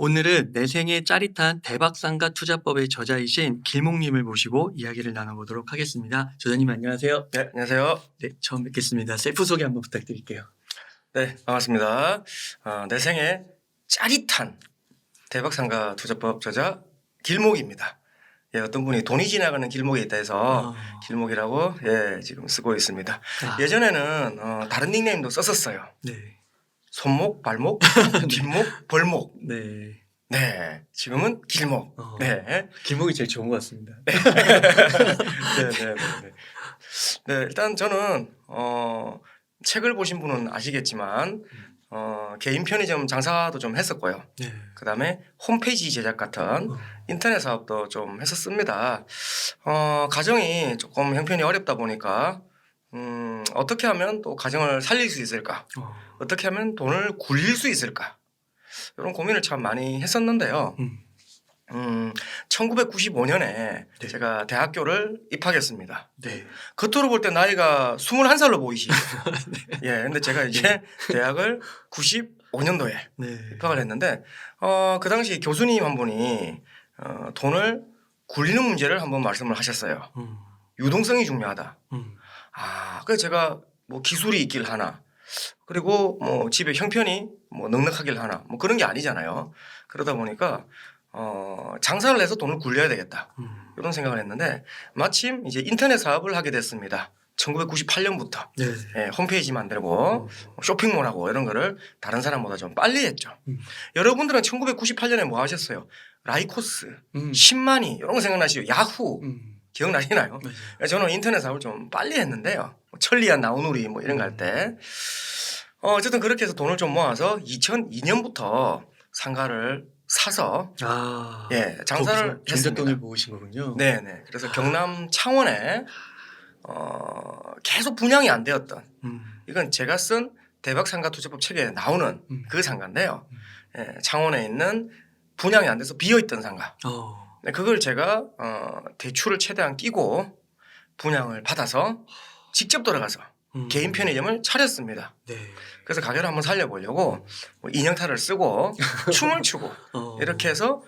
오늘은 내 생의 짜릿한 대박상가 투자법의 저자이신 길목님을 모시고 이야기를 나눠보도록 하겠습니다. 저자님 안녕하세요. 네, 안녕하세요. 네, 처음 뵙겠습니다. 셀프 소개 한번 부탁드릴게요. 네, 반갑습니다. 어, 내 생에 짜릿한 대박상가 투자법 저자 길목입니다. 예, 어떤 분이 돈이 지나가는 길목에 있다 해서 아, 길목이라고 예, 지금 쓰고 있습니다. 아, 예전에는 어, 다른 닉네임도 썼었어요. 네, 손목, 발목, 뒷목, 벌목. 네. 네, 지금은 길목. 어, 네, 네, 길목이 제일 좋은 것 같습니다. 네, 네, 네. 네, 일단 저는 어, 책을 보신 분은 아시겠지만 어, 개인 편의점 장사도 좀 했었고요. 네. 그다음에 홈페이지 제작 같은 어, 인터넷 사업도 좀 했었습니다. 어, 가정이 조금 형편이 어렵다 보니까 음, 어떻게 하면 또 가정을 살릴 수 있을까? 어, 어떻게 하면 돈을 굴릴 수 있을까? 이런 고민을 참 많이 했었는데요. 음, 음, 1995년에 네. 제가 대학교를 입학했습니다. 네. 겉으로 볼 때 나이가 21살로 보이시죠? 예, 근데 제가 이제 대학을 95년도에 네. 입학을 했는데 어, 그 당시 교수님 한 분이 어, 돈을 굴리는 문제를 한번 말씀을 하셨어요. 음, 유동성이 중요하다. 음, 아, 그래서 제가 뭐 기술이 있길 하나 그리고 뭐 집에 형편이 뭐 넉넉하길 하나 뭐 그런 게 아니잖아요. 그러다 보니까 어, 장사를 해서 돈을 굴려야 되겠다. 음. 이런 생각을 했는데 마침 이제 인터넷 사업을 하게 됐습니다. 1998년부터 네. 예, 홈페이지 만들고 어, 쇼핑몰하고 이런 거를 다른 사람보다 좀 빨리 했죠. 음. 여러분들은 1998년에 뭐 하셨어요? 라이코스, 음, 10만이 이런 거 생각나시죠? 야후 음, 기억나시나요? 맞아요. 저는 인터넷 사업을 좀 빨리 했는데요. 뭐 천리안 나우누리 뭐 이런 거 할 때. 어, 어쨌든 그렇게 해서 돈을 좀 모아서 2002년부터 상가를 사서 아, 예, 장사를 했습니다. 돈을 모으신 거군요. 네네. 그래서 경남 창원에 어, 계속 분양이 안 되었던 음, 이건 제가 쓴 대박 상가 투자법 책에 나오는 음. 그 상가인데요. 음. 예, 창원에 있는 분양이 안 돼서 비어 있던 상가. 어, 네, 그걸 제가 어, 대출을 최대한 끼고 분양을 받아서 직접 들어가서 음, 개인 편의점을 차렸습니다. 네. 그래서 가게를 한번 살려보려고 뭐 인형탈을 쓰고 춤을 추고 어, 이렇게 해서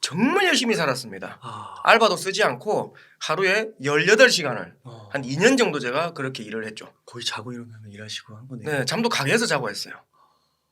정말 열심히 살았습니다. 아, 알바도 쓰지 않고 하루에 18시간을 어, 한 2년 정도 제가 그렇게 일을 했죠. 거의 자고 일어나면 일하시고 한 거네요. 네, 잠도 가게에서 자고 했어요.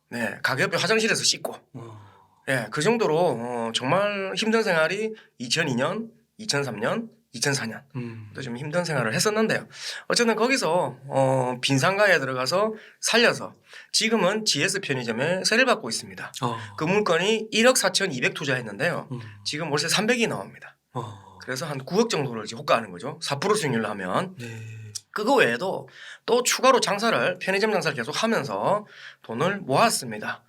네, 가게 옆에 화장실에서 씻고. 어, 예, 그 정도로 어, 정말 힘든 생활이 2002년, 2003년, 2004년 음, 또 좀 힘든 생활을 했었는데요. 어쨌든 거기서 어, 빈 상가에 들어가서 살려서 지금은 GS 편의점에 세를 받고 있습니다. 어, 그 물건이 1억 4,200 투자했는데요. 음, 지금 월세 300이 나옵니다. 어, 그래서 한 9억 정도를 이제 호가하는 거죠. 4% 수익률로 하면. 네. 그거 외에도 또 추가로 장사를 편의점 장사를 계속 하면서 돈을 모았습니다.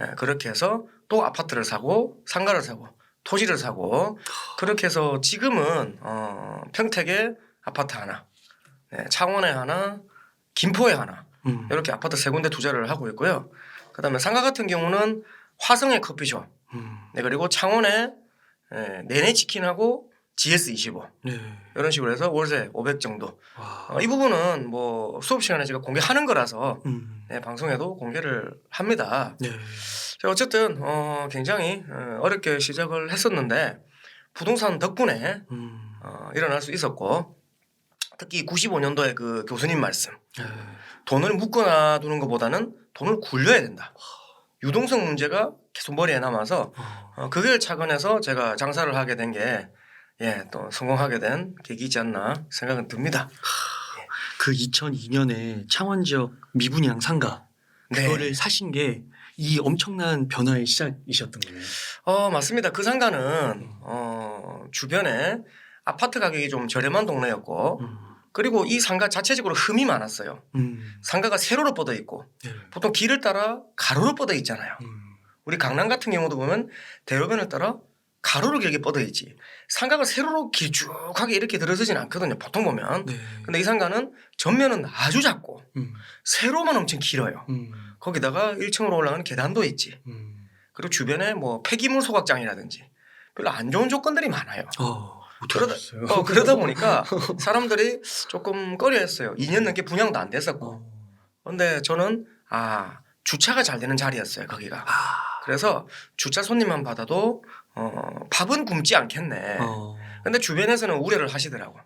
예, 그렇게 해서 또 아파트를 사고 상가를 사고 토지를 사고 그렇게 해서 지금은 어, 평택에 아파트 하나, 네, 창원에 하나, 김포에 하나 음, 이렇게 아파트 세 군데 투자를 하고 있고요. 그다음에 상가 같은 경우는 화성의 커피숍, 음, 네, 그리고 창원에 예, 내내 치킨하고 GS25 네. 이런 식으로 해서 월세 500 정도. 와, 어, 이 부분은 뭐 수업 시간에 제가 공개하는 거라서 음, 네, 방송에도 공개를 합니다. 네. 자, 어쨌든 어, 굉장히 어, 어렵게 시작을 했었는데 부동산 덕분에 음, 어, 일어날 수 있었고 특히 95년도에 그 교수님 말씀 네. 돈을 묶어놔두는 것보다는 돈을 굴려야 된다. 유동성 문제가 계속 머리에 남아서 어, 어, 그걸 착안해서 제가 장사를 하게 된 게 예, 또 성공하게 된 계기이지 않나 생각은 듭니다. 그 2002년에 창원 지역 미분양 상가 네. 그거를 사신 게 이 엄청난 변화의 시작이셨던 거예요. 어, 맞습니다. 그 상가는 어, 주변에 아파트 가격이 좀 저렴한 동네였고 음, 그리고 이 상가 자체적으로 흠이 많았어요. 음, 상가가 세로로 뻗어 있고 네. 보통 길을 따라 가로로 뻗어 있잖아요. 음, 우리 강남 같은 경우도 보면 대로변을 따라 가로로 길게 뻗어 있지. 상가가 세로로 길쭉하게 이렇게 들어서진 않거든요. 보통 보면. 네. 근데 이 상가는 전면은 아주 작고 음, 세로만 엄청 길어요. 음, 거기다가 1층으로 올라가는 계단도 있지. 음. 그리고 주변에 뭐 폐기물 소각장이라든지 별로 안 좋은 조건들이 많아요. 어, 그러다? 어, 그러다 보니까 사람들이 조금 꺼려했어요. 2년 넘게 분양도 안 됐었고. 어, 근데 저는 아 주차가 잘 되는 자리였어요. 거기가. 아, 그래서 주차 손님만 받아도 어, 밥은 굶지 않겠네. 어. 근데 주변에서는 우려를 하시더라고.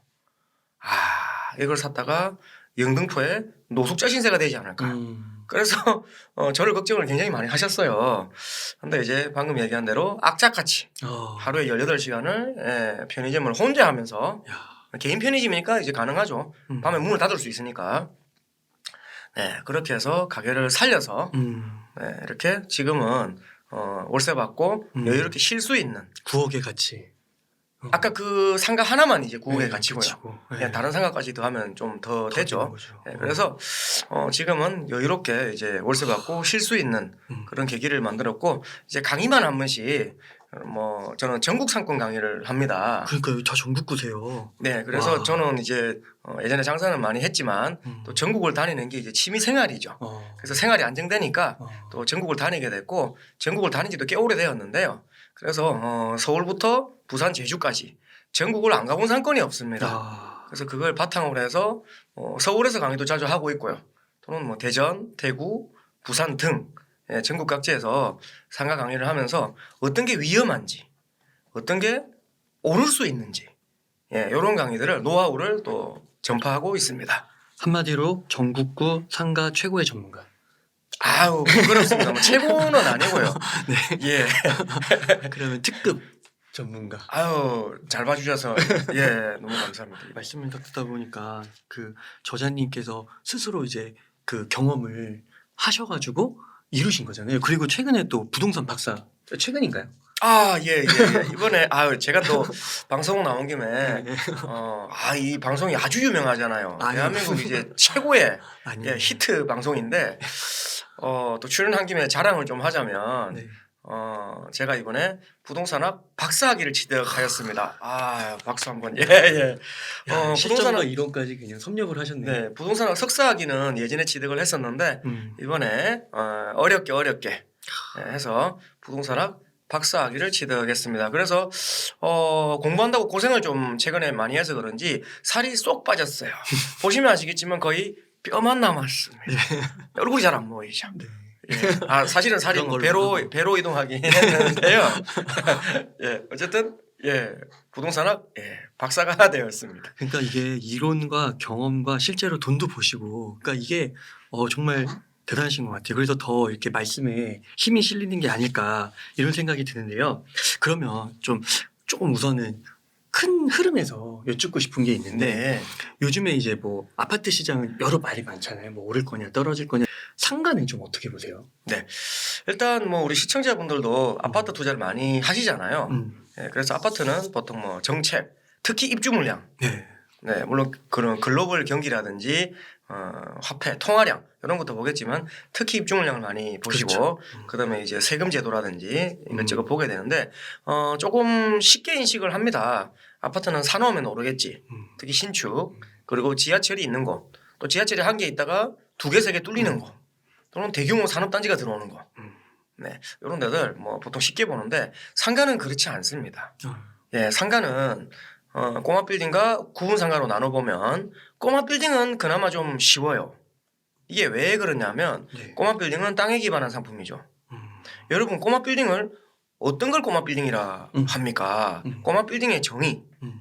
아 이걸 샀다가 영등포에 노숙자 신세가 되지 않을까. 음. 그래서 어, 저를 걱정을 굉장히 많이 하셨어요. 근데 이제 방금 얘기한 대로 악착같이 어. 하루에 18시간을 예, 편의점을 혼자 하면서 야. 개인 편의점이니까 이제 가능하죠. 음. 밤에 문을 닫을 수 있으니까. 네, 그렇게 해서 가게를 살려서 음. 네, 이렇게 지금은 어, 월세 받고 음. 여유롭게 쉴 수 있는 9억의 가치. 어. 아까 그 상가 하나만 이제 구억에 네, 갇히고요. 갇히고. 네. 예, 다른 상가까지 더 하면 좀더더 되죠. 거죠. 예, 그래서 어, 지금은 여유롭게 이제 월세 받고 쉴 수 있는 음. 그런 계기를 만들었고 이제 강의만 한 번씩 뭐 저는 전국 상권 강의를 합니다. 그러니까 다 전국구세요. 네, 그래서 와. 저는 이제 어, 예전에 장사는 많이 했지만 음. 또 전국을 다니는 게 이제 취미 생활이죠. 어. 그래서 생활이 안정되니까 어. 또 전국을 다니게 됐고 전국을 다닌 지도 꽤 오래 되었는데요. 그래서 어, 서울부터 부산 제주까지 전국을 안 가본 상권이 없습니다. 야. 그래서 그걸 바탕으로 해서 어, 서울에서 강의도 자주 하고 있고요. 또는 뭐 대전, 대구, 부산 등 예, 전국 각지에서 상가 강의를 하면서 어떤 게 위험한지, 어떤 게 오를 수 있는지 예, 이런 강의들을 노하우를 또 전파하고 있습니다. 한마디로 전국구 상가 최고의 전문가. 아우 부끄럽습니다. 뭐 최고는 아니고요. 네. 예, 그러면 특급 전문가. 아유 잘 봐주셔서 예 너무 감사합니다. 말씀을 딱 듣다 보니까 그 저자님께서 스스로 이제 그 경험을 하셔가지고 이루신 거잖아요. 그리고 최근에 또 부동산 박사 최근인가요? 아, 예, 예, 예. 이번에, 아유, 제가 또 방송 나온 김에, 네. 어, 아, 이 방송이 아주 유명하잖아요. 아유. 대한민국 이제 최고의 아니 예, 히트 방송인데, 어, 또 출연한 김에 자랑을 좀 하자면, 네. 어, 제가 이번에 부동산학 박사학위를 취득하였습니다. 아, 박수 한 번. 예, 예. 야, 어, 부동산학- 이론까지 그냥 섭렵을 하셨네요. 네, 부동산학 석사학위는 예전에 취득을 했었는데, 음. 이번에 어, 어렵게 어렵게 예, 해서 부동산학 박사학위를 취득했습니다. 그래서 어, 공부한다고 고생을 좀 최근에 많이 해서 그런지 살이 쏙 빠졌어요. 보시면 아시겠지만 거의 뼈만 남았습니다. 얼굴이 잘 안 보이죠. 네. 예. 아 사실은 살이 배로. 배로 이동하긴 했는데요. 예, 어쨌든 예 부동산학 예, 박사가 되었습니다. 그러니까 이게 이론과 경험과 실제로 돈도 보시고, 그러니까 이게 어, 정말 대단하신 것 같아요. 그래서 더 이렇게 말씀에 힘이 실리는 게 아닐까 이런 생각이 드는데요. 그러면 좀 조금 우선은 큰 흐름에서 여쭙고 싶은 게 있는데 네. 요즘에 이제 뭐 아파트 시장은 여러 말이 많잖아요. 뭐 오를 거냐 떨어질 거냐 상가는 좀 어떻게 보세요? 일단 뭐 우리 시청자분들도 아파트 투자를 많이 하시잖아요. 음. 예, 그래서 아파트는 보통 뭐 정책, 특히 입주 물량, 네. 네, 물론 그런 글로벌 경기라든지 어, 화폐, 통화량 이런 것도 보겠지만 특히 입주 물량을 많이 보시고 그렇죠. 음. 그다음에 이제 세금 제도라든지 이것저것 음. 보게 되는데 어, 조금 쉽게 인식을 합니다. 아파트는 사놓으면 오르겠지. 음. 특히 신축 그리고 지하철이 있는 곳, 또 지하철이 한 개 있다가 두 개, 세 개 뚫리는 곳, 또는 대규모 산업단지가 들어오는 곳. 음. 네, 이런 데들 뭐 보통 쉽게 보는데 상가는 그렇지 않습니다. 어. 예, 상가는 어, 꼬마 빌딩과 구분 상가로 나눠 보면 꼬마 빌딩은 그나마 좀 쉬워요. 이게 왜 그러냐면 네. 꼬마 빌딩은 땅에 기반한 상품이죠. 음. 여러분 꼬마 빌딩을 어떤 걸 꼬마 빌딩이라 음. 합니까? 음. 꼬마 빌딩의 정의. 음.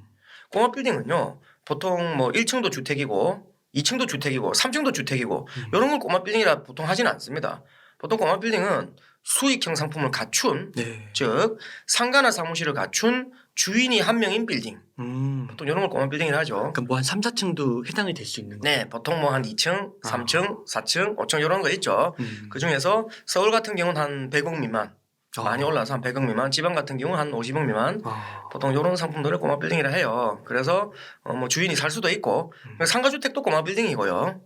꼬마 빌딩은요 보통 뭐 1층도 주택이고 2층도 주택이고 3층도 주택이고 음. 이런 걸 꼬마 빌딩이라 보통 하지는 않습니다. 보통 꼬마 빌딩은 수익형 상품을 갖춘 네. 즉 상가나 사무실을 갖춘 주인이 한 명인 빌딩 음. 보통 이런 걸 꼬마 빌딩이라 하죠. 그러니까 뭐 한 3, 4층도 해당이 될 수 있는 거. 네, 보통 뭐 한 2층, 아. 3층, 4층, 5층 이런 거 있죠. 음. 그 중에서 서울 같은 경우는 한 100억 미만, 아. 많이 올라서 한 100억 미만, 지방 같은 경우는 한 50억 미만. 아. 보통 이런 상품들을 꼬마 빌딩이라 해요. 그래서 어, 뭐 주인이 살 수도 있고 음. 상가주택도 꼬마 빌딩이고요.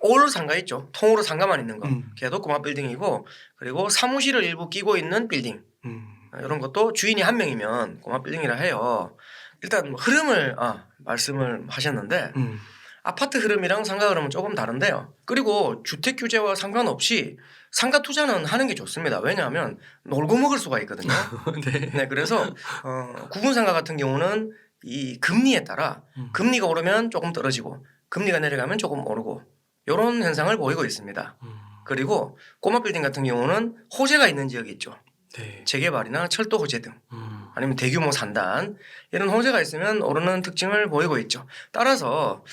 올 상가 있죠. 통으로 상가만 있는 거. 음. 걔도 꼬마 빌딩이고 그리고 사무실을 일부 끼고 있는 빌딩. 음. 이런 것도 주인이 한 명이면 꼬마 빌딩이라 해요. 일단 뭐 흐름을 아, 말씀을 하셨는데 음. 아파트 흐름이랑 상가 흐름은 조금 다른데요. 그리고 주택 규제와 상관없이 상가 투자는 하는 게 좋습니다. 왜냐하면 놀고 먹을 수가 있거든요. 네. 네, 그래서 어, 구분 상가 같은 경우는 이 금리에 따라 음. 금리가 오르면 조금 떨어지고 금리가 내려가면 조금 오르고 이런 현상을 보이고 있습니다. 음. 그리고 꼬마 빌딩 같은 경우는 호재가 있는 지역이 있죠. 네. 재개발이나 철도 호재 등 음. 아니면 대규모 산단 이런 호재가 있으면 오르는 특징을 보이고 있죠. 따라서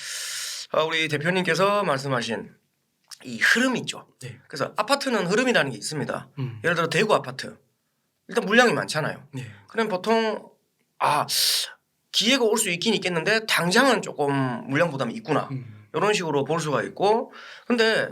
어, 우리 대표님께서 말씀하신 이 흐름 있죠. 네. 그래서 아파트는 흐름이라는 게 있습니다. 음. 예를 들어 대구 아파트 일단 물량이 많잖아요. 네. 그럼 보통 아 기회가 올 수 있긴 있겠는데 당장은 조금 물량 부담이 있구나. 음. 이런 식으로 볼 수가 있고 근데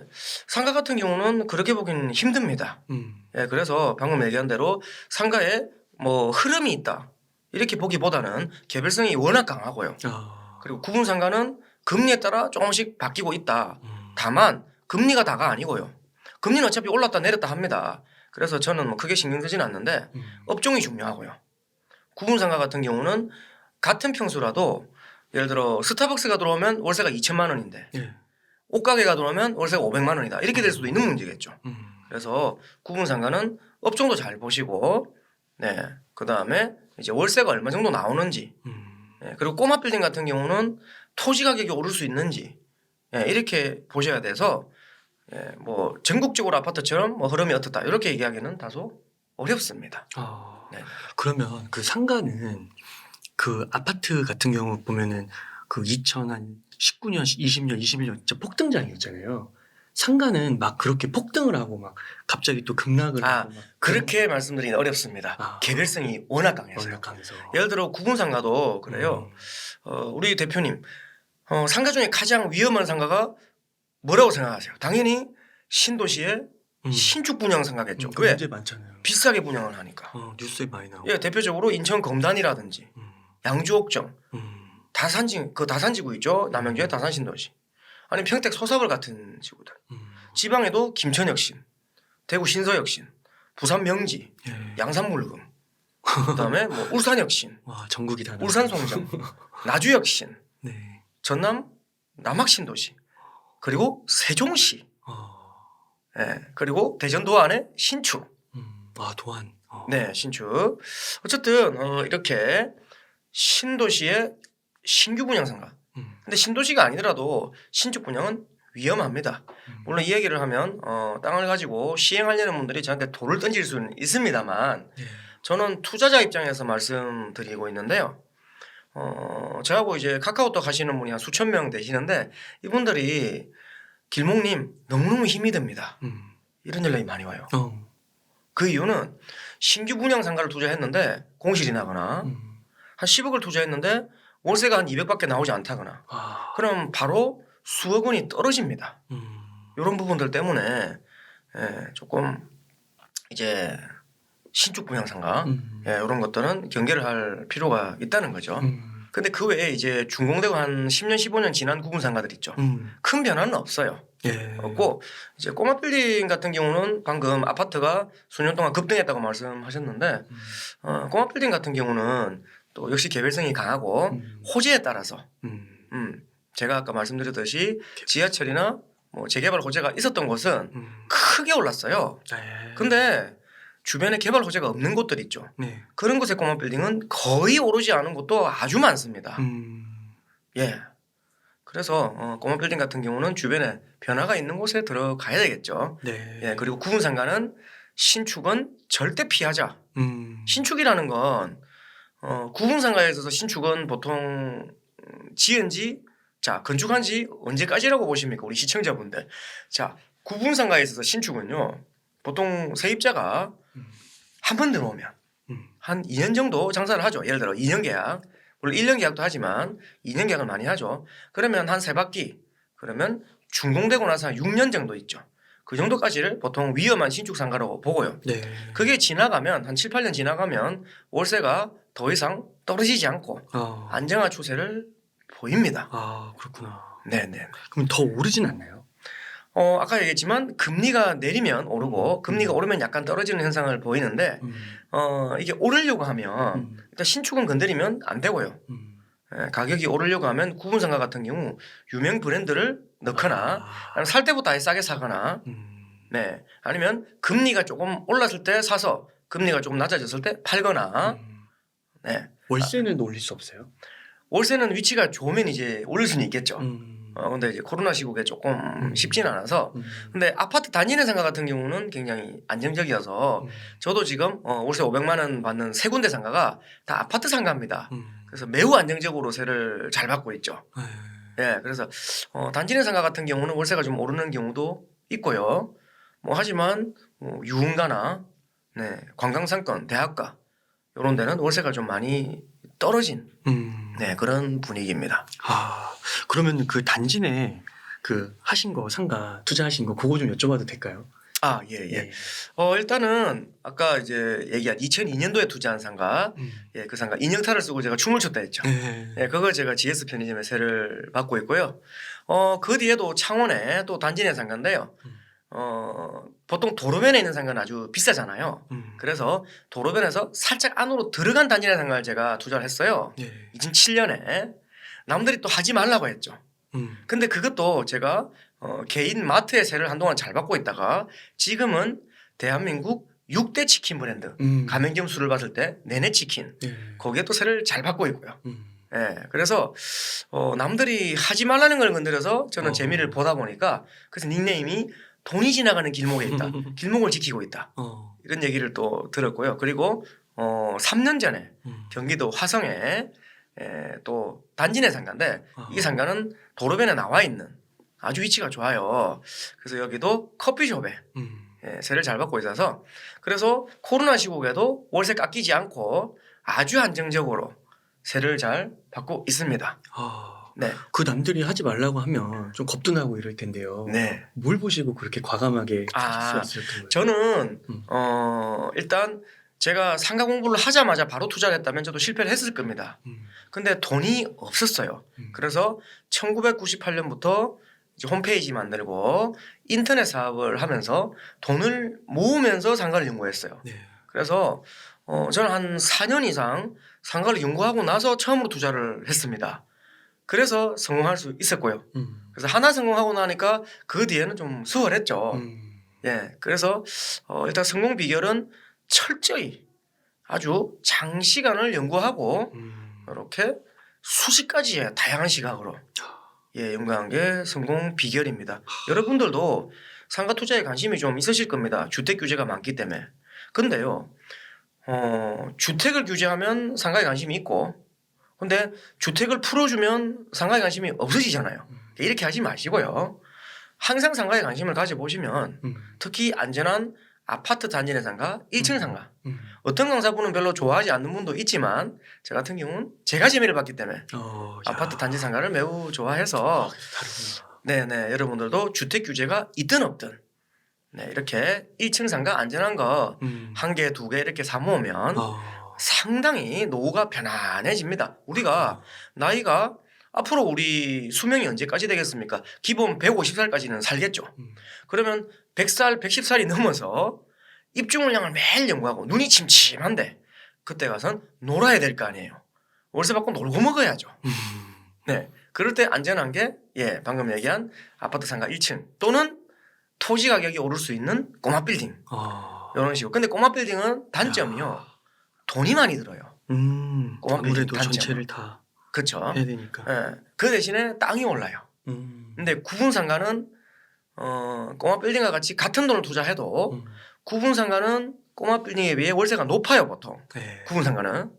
상가 같은 경우는 그렇게 보기는 힘듭니다. 음. 예, 그래서 방금 얘기한 대로 상가에 뭐 흐름이 있다 이렇게 보기보다는 개별성이 워낙 강하고요. 아. 그리고 구분 상가는 금리에 따라 조금씩 바뀌고 있다. 음. 다만 금리가 다가 아니고요. 금리는 어차피 올랐다 내렸다 합니다. 그래서 저는 뭐 크게 신경 쓰지는 않는데 음. 업종이 중요하고요. 구분 상가 같은 경우는 같은 평수라도 예를 들어 스타벅스가 들어오면 월세가 2천만 원인데 예. 옷가게가 들어오면 월세가 500만 원이다. 이렇게 될 수도 있는 문제겠죠. 음. 그래서 구분 상가는 업종도 잘 보시고 네. 그다음에 이제 월세가 얼마 정도 나오는지 음. 예, 그리고 꼬마 빌딩 같은 경우는 토지 가격이 오를 수 있는지 예, 이렇게 보셔야 돼서 예, 뭐 전국적으로 아파트처럼 뭐 흐름이 어떻다 이렇게 얘기하기는 다소 어렵습니다. 아. 네. 그러면 그 상가는 그 아파트 같은 경우 보면은 그 2019년, 20년, 21년 진짜 폭등장이었잖아요. 상가는 막 그렇게 폭등을 하고 막 갑자기 또 급락을 아, 하고 막 그렇게 말씀드리긴 어렵습니다. 아. 개별성이 워낙 강해서요. 연락하면서 예를 들어 구분 상가도 그래요. 음. 어, 우리 대표님 어, 상가 중에 가장 위험한 상가가 뭐라고 생각하세요? 당연히 신도시의 음. 신축 분양 상가겠죠. 음, 그 왜? 문제 많잖아요. 비싸게 분양을 하니까. 어, 뉴스에 많이 나오고. 예, 대표적으로 인천 검단이라든지 음. 양주옥정, 음. 다산지 그 다산지구 있죠. 남양주의 다산 신도시. 아니 평택 소사벌 같은 지구들. 음. 지방에도 김천혁신, 대구 신서혁신, 부산 명지, 예. 양산물금, 그다음에 뭐 울산혁신, 와 전국이 다 울산 나오네. 송정, 나주혁신, 네. 전남 남학신도시, 그리고 세종시, 어. 예, 그리고 대전 도 안에 신축, 음. 아 도안. 어. 네 신축. 어쨌든 어, 이렇게 신도시의 신규 분양 상가. 음. 근데 신도시가 아니더라도 신축 분양은 위험합니다. 음. 물론 이 얘기를 하면 어, 땅을 가지고 시행하려는 분들이 저한테 돌을 던질 수는 있습니다만 예. 저는 투자자 입장에서 말씀드리고 있는데요. 어, 저하고 이제 카카오톡 하시는 분이 한 수천 명 되시는데 이분들이 길목님 너무너무 힘이 듭니다. 음. 이런 연락이 많이 와요. 어. 그 이유는 신규 분양 상가를 투자했는데 공실이 나거나 음. 한 10억을 투자했는데 월세가 한 200밖에 나오지 않다거나 아. 그럼 바로 수억 원이 떨어집니다. 음. 이런 부분들 때문에 예, 조금 이제 신축 분양 상가 음. 예, 이런 것들은 경계를 할 필요가 있다는 거죠. 음. 근데 그 외에 이제 준공되고 한 10년 15년 지난 구분 상가들 있죠. 음. 큰 변화는 없어요. 예. 없고 이제 꼬마 빌딩 같은 경우는 방금 아파트가 수년 동안 급등했다고 말씀하셨는데 음. 어, 꼬마 빌딩 같은 경우는 또 역시 개별성이 강하고 음. 호재에 따라서 음. 음, 제가 아까 말씀드렸듯이 지하철이나 뭐 재개발 호재가 있었던 곳은 음. 크게 올랐어요. 네. 근데 주변에 개발 호재가 없는 곳들 있죠. 네. 그런 곳의 꼬마 빌딩은 거의 오르지 않은 곳도 아주 많습니다. 음. 예. 그래서 어, 꼬마 빌딩 같은 경우는 주변에 변화가 있는 곳에 들어가야 되겠죠. 네. 예. 그리고 구분 상가는 신축은 절대 피하자. 음. 신축이라는 건 어, 구분 상가에 있어서 신축은 보통 음, 지은 지 자, 건축한 지 언제까지라고 보십니까? 우리 시청자분들. 자, 구분 상가에 있어서 신축은요. 보통 세입자가 음. 한 번 들어오면 음. 한 2년 정도 장사를 하죠. 예를 들어 2년 계약. 물론 1년 계약도 하지만 2년 계약을 많이 하죠. 그러면 한 세 바퀴. 그러면 준공되고 나서 한 6년 정도 있죠. 그 정도까지를 보통 위험한 신축 상가라고 보고요. 네. 그게 지나가면 한 7, 8년 지나가면 월세가 더 이상 떨어지지 않고 어. 안정화 추세를 보입니다. 아 그렇구나. 네, 네. 그럼 더 오르진 않나요? 어, 아까 얘기했지만 금리가 내리면 오르고 음. 금리가 오르면 약간 떨어지는 현상을 보이는데 음. 어, 이게 오르려고 하면 음. 일단 신축은 건드리면 안 되고요. 음. 예, 가격이 오르려고 하면 구분상가 같은 경우 유명 브랜드를 넣거나 아. 아니면 살 때부터 아예 싸게 사거나 음. 네 아니면 금리가 조금 올랐을 때 사서 금리가 조금 낮아졌을 때 팔거나 음. 네 월세는 올릴 수 없어요? 월세는 위치가 좋으면 이제 올릴 수는 있겠죠. 음. 어 근데 이제 코로나 시국에 조금 음. 쉽진 않아서 음. 근데 아파트 단지 내 상가 같은 경우는 굉장히 안정적이어서 음. 저도 지금 어, 월세 500만 원 받는 세 군데 상가가 다 아파트 상가입니다. 음. 그래서 매우 안정적으로 세를 잘 받고 있죠. 네. 예, 그래서 어, 단지 내 상가 같은 경우는 월세가 좀 오르는 경우도 있고요. 뭐 하지만 뭐 유흥가나 네, 관광상권, 대학가 이런 데는 월세가 좀 많이 떨어진 음. 네, 그런 분위기입니다. 아 그러면 그 단지 내그 하신 거 상가 투자하신 거 그거 좀 여쭤봐도 될까요? 아, 예, 예. 어, 일단은 아까 이제 얘기한 2002년도에 투자한 상가, 음. 예, 그 상가 인형탈을 쓰고 제가 춤을 췄다 했죠. 네. 예, 그걸 제가 GS 편의점에 세를 받고 있고요. 어, 그 뒤에도 창원에 또 단지 내 상가인데요. 음. 어, 보통 도로변에 있는 상가는 아주 비싸잖아요. 음. 그래서 도로변에서 살짝 안으로 들어간 단지 내 상가를 제가 투자를 했어요. 예. 2007년에 남들이 또 하지 말라고 했죠. 음. 근데 그것도 제가 어, 개인 마트의 세를 한동안 잘 받고 있다가 지금은 대한민국 6대 치킨 브랜드 음. 가맹점 수를 봤을 때 내내 치킨 예. 거기에 또 세를 잘 받고 있고요. 음. 예, 그래서 어, 남들이 하지 말라는 걸 건드려서 저는 어. 재미를 보다 보니까 그래서 닉네임이 돈이 지나가는 길목에 있다. 길목을 지키고 있다. 어. 이런 얘기를 또 들었고요. 그리고 어, 3년 전에 음. 경기도 화성에 에, 또 단지 내 상가인데 아. 이 상가는 도로변에 나와 있는 아주 위치가 좋아요. 그래서 여기도 커피숍에 음. 예, 세를 잘 받고 있어서 그래서 코로나 시국에도 월세 깎이지 않고 아주 안정적으로 세를 잘 받고 있습니다. 아, 네, 그 남들이 하지 말라고 하면 좀 겁도 나고 이럴 텐데요. 네. 뭘 보시고 그렇게 과감하게 아, 거예요? 저는 음. 어 일단 제가 상가 공부를 하자마자 바로 투자를 했다면 저도 실패를 했을 겁니다. 음. 근데 돈이 없었어요. 음. 그래서 1998년부터 이제 홈페이지 만들고 인터넷 사업을 하면서 돈을 모으면서 상가를 연구했어요. 네. 그래서 어, 저는 한 4년 이상 상가를 연구하고 나서 처음으로 투자를 했습니다. 그래서 성공할 수 있었고요. 음. 그래서 하나 성공하고 나니까 그 뒤에는 좀 수월했죠. 음. 예, 그래서 어, 일단 성공 비결은 철저히 아주 장시간을 연구하고 음. 이렇게 수십 가지의 다양한 시각으로 예, 연구한 게 성공 비결입니다. 여러분들도 상가 투자에 관심이 좀 있으실 겁니다. 주택 규제가 많기 때문에. 근데요, 어, 주택을 규제하면 상가에 관심이 있고, 근데 주택을 풀어주면 상가에 관심이 없어지잖아요. 이렇게 하지 마시고요. 항상 상가에 관심을 가져보시면 음. 특히 안전한 아파트 단지 내 상가, 1층 음. 상가. 음. 어떤 강사분은 별로 좋아하지 않는 분도 있지만 저 같은 경우는 제가 재미를 봤기 때문에 어, 야. 아파트 단지 상가를 매우 좋아해서 아, 다르구나. 네네 여러분들도 주택 규제가 있든 없든 네 이렇게 1층 상가 안전한 거 음. 한개 두개 이렇게 사 모으면 어. 상당히 노후가 편안해집니다. 우리가 나이가 앞으로 우리 수명이 언제까지 되겠습니까? 기본 150살까지는 살겠죠. 음. 그러면 100살, 110살이 넘어서 입주물량을 매일 연구하고 눈이 침침한데 그때 가선 놀아야 될 거 아니에요. 월세 받고 놀고 먹어야죠. 음. 네. 그럴 때 안전한 게 예, 방금 얘기한 아파트 상가 1층 또는 토지 가격이 오를 수 있는 꼬마 빌딩 어. 이런 식으로. 근데 꼬마 빌딩은 단점이요. 야. 돈이 많이 들어요. 음. 아무래도. 전체를 다 그렇죠. 해야 되니까. 예. 그 대신에 땅이 올라요. 음. 근데 구분 상가는 어, 꼬마 빌딩과 같이 같은 돈을 투자해도 음. 구분 상가는 꼬마 빌딩에 비해 월세가 높아요, 보통. 네. 구분 상가는.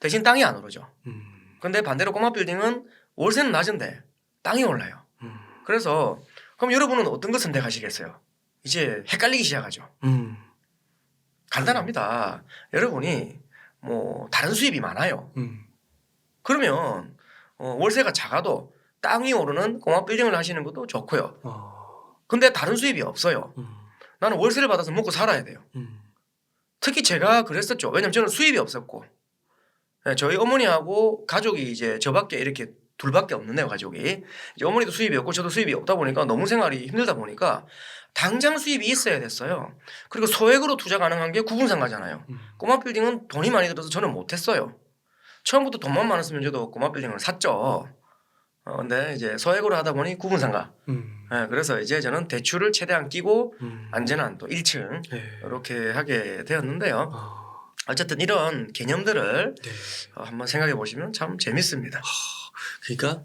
대신 땅이 안 오르죠. 음. 근데 반대로 꼬마 빌딩은 월세는 낮은데 땅이 올라요. 음. 그래서 그럼 여러분은 어떤 것 선택하시겠어요? 이제 헷갈리기 시작하죠. 음. 간단합니다. 여러분이 뭐 다른 수입이 많아요. 음. 그러면 어, 월세가 작아도 땅이 오르는 꼬마 빌딩을 하시는 것도 좋고요. 어. 근데 다른 수입이 없어요. 음. 나는 월세를 받아서 먹고 살아야 돼요. 음. 특히 제가 그랬었죠. 왜냐면 저는 수입이 없었고 네, 저희 어머니하고 가족이 이제 저밖에 이렇게 둘밖에 없는데요 가족이 이제 어머니도 수입이 없고 저도 수입이 없다 보니까 너무 생활이 힘들다 보니까 당장 수입이 있어야 됐어요. 그리고 소액으로 투자 가능한 게 구분상가잖아요. 음. 꼬마 빌딩은 돈이 많이 들어서 저는 못했어요. 처음부터 돈만 많았으면 저도 꼬마 빌딩을 샀죠. 어, 근데 이제 소액으로 하다 보니 구분상가. 음. 네, 그래서 이제 저는 대출을 최대한 끼고 음. 안전한 또 1층 네. 이렇게 하게 되었는데요. 어. 어쨌든 이런 개념들을 네. 어, 한번 생각해 보시면 참 재밌습니다. 그러니까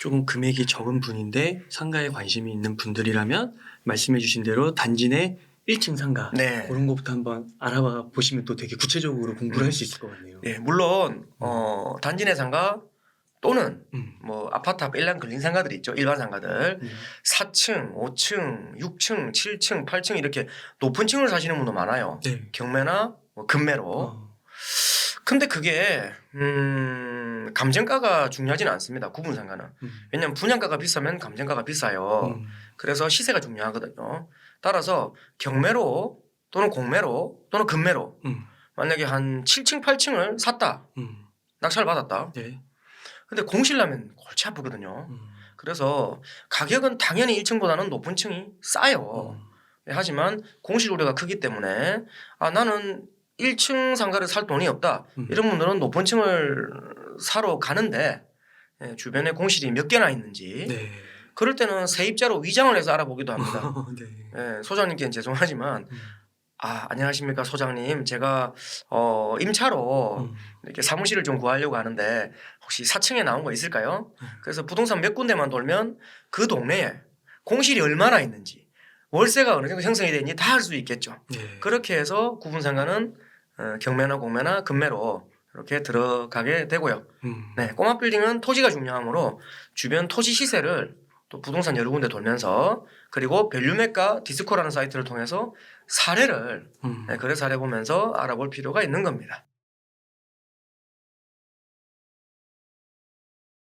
조금 금액이 적은 분인데 상가에 관심이 있는 분들이라면 말씀해 주신 대로 단지 내 1층 상가 네. 그런 것부터 한번 알아봐 보시면 또 되게 구체적으로 공부를 할수 있을 것 같네요. 예, 물론 어, 단지 내 상가 또는 음. 뭐 아파트 앞에 일반 근린 상가들이 있죠. 일반 상가들. 음. 4층, 5층, 6층, 7층, 8층 이렇게 높은 층을 사시는 분도 많아요. 네. 경매나 뭐 금매로. 어. 근데 그게 음, 감정가가 중요하지는 않습니다. 구분 상가는. 음. 왜냐하면 분양가가 비싸면 감정가가 비싸요. 음. 그래서 시세가 중요하거든요. 따라서 경매로 또는 공매로 또는 금매로 음. 만약에 한 7층, 8층을 샀다. 음. 낙찰 받았다. 네. 근데 공실라면 골치 아프거든요. 음. 그래서 가격은 당연히 1층보다는 높은 층이 싸요. 음. 네, 하지만 공실 우려가 크기 때문에 아 나는 1층 상가를 살 돈이 없다. 음. 이런 분들은 높은 층을 사러 가는데 예, 주변에 공실이 몇 개나 있는지 네. 그럴 때는 세입자로 위장을 해서 알아보기도 합니다. 네. 예, 소장님께는 죄송하지만 음. 아 안녕하십니까 소장님 제가 어 임차로 음. 이렇게 사무실을 좀 구하려고 하는데 혹시 4층에 나온 거 있을까요? 음. 그래서 부동산 몇 군데만 돌면 그 동네에 공실이 얼마나 있는지 월세가 어느 정도 형성이 되는지 다 알 수 있겠죠. 네. 그렇게 해서 구분상가는 어, 경매나 공매나 금매로 이렇게 들어가게 되고요. 음. 네, 꼬마 빌딩은 토지가 중요하므로 주변 토지 시세를 또 부동산 여러 군데 돌면서 그리고 밸류맥과 디스코라는 사이트를 통해서 사례를 음. 네, 거래 사례 보면서 알아볼 필요가 있는 겁니다.